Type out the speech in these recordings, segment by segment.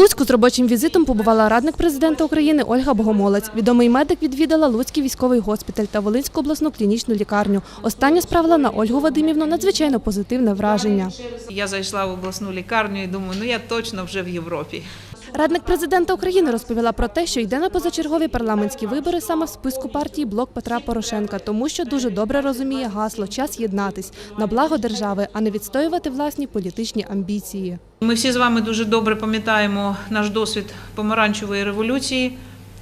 Луцьку з робочим візитом побувала радник президента України Ольга Богомолець. Відомий медик відвідала Луцький військовий госпіталь та Волинську обласну клінічну лікарню. Остання справила на Ольгу Вадимівну надзвичайно позитивне враження. Я зайшла в обласну лікарню і думаю, ну я точно вже в Європі. Радник президента України розповіла про те, що йде на позачергові парламентські вибори саме в списку партії Блок Петра Порошенка, тому що дуже добре розуміє гасло час єднатись на благо держави, а не відстоювати власні політичні амбіції. Ми всі з вами дуже добре пам'ятаємо наш досвід помаранчевої революції,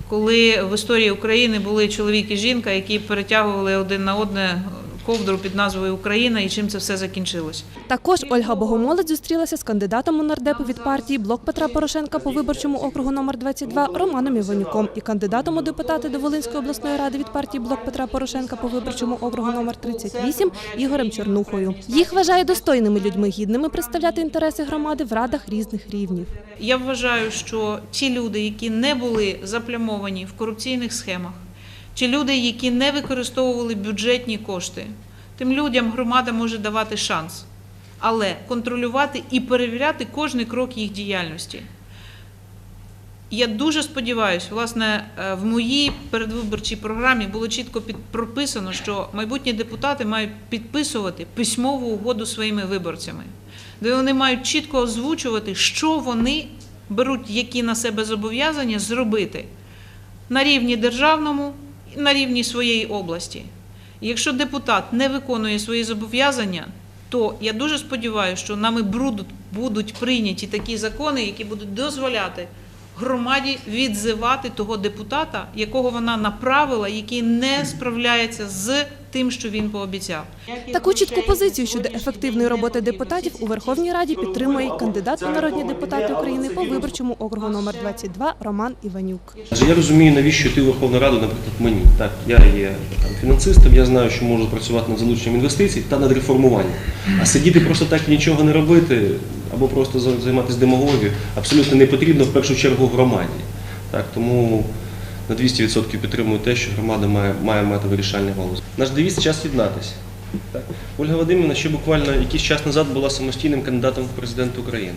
коли в історії України були чоловік і жінка, які перетягували один на одне ковдру під назвою Україна, і чим це все закінчилось. Також Ольга Богомолець зустрілася з кандидатом у нардепу від партії Блок Петра Порошенка по виборчому округу номер 22 Романом Іванюком і кандидатом у депутати до Волинської обласної ради від партії Блок Петра Порошенка по виборчому округу номер 38 Ігорем Чернухою. Їх вважає достойними людьми, гідними представляти інтереси громади в радах різних рівнів. Я вважаю, що ті люди, які не були заплямовані в корупційних схемах, чи люди, які не використовували бюджетні кошти, тим людям громада може давати шанс, але контролювати і перевіряти кожний крок їх діяльності. Я дуже сподіваюся, власне, е, в моїй передвиборчій програмі було чітко прописано, що майбутні депутати мають підписувати письмову угоду своїми виборцями, де вони мають чітко озвучувати, що вони беруть, які на себе зобов'язання зробити на рівні державному на рівні своєї області. Якщо депутат не виконує свої зобов'язання, то я дуже сподіваюся, що нами будуть, прийняті такі закони, які будуть дозволяти громаді відзивати того депутата, якого вона направила, який не справляється з тим, що він пообіцяв. Таку чітку позицію щодо ефективної роботи депутатів у Верховній Раді підтримує кандидат у народні депутати України по виборчому округу номер 22 Роман Іванюк. Я розумію, навіщо йти в Верховну Раду, наприклад, мені. Так, я є там, фінансистом, я знаю, що можу працювати над залученням інвестицій та над реформуванням. А сидіти просто так і нічого не робити, або просто займатися демагогією, абсолютно не потрібно в першу чергу громаді. Так, тому на 200% підтримую те, що громада має, має мати вирішальний голос. Наш девіз час єднатися. Так. Ольга Вадимівна ще буквально якийсь час назад була самостійним кандидатом в президент України.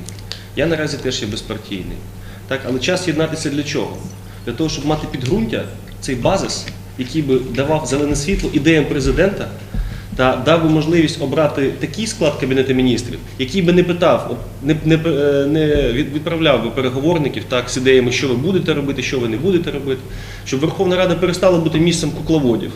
Я наразі теж є безпартійний. Так, але час єднатися для чого? Для того, щоб мати підґрунтя, цей базис, який би давав зелене світло ідеям президента та дав би можливість обрати такий склад Кабінету міністрів, який би не питав, не, не, е, не відправляв би переговорників так, з ідеями, що ви будете робити, що ви не будете робити, щоб Верховна Рада перестала бути місцем кукловодів.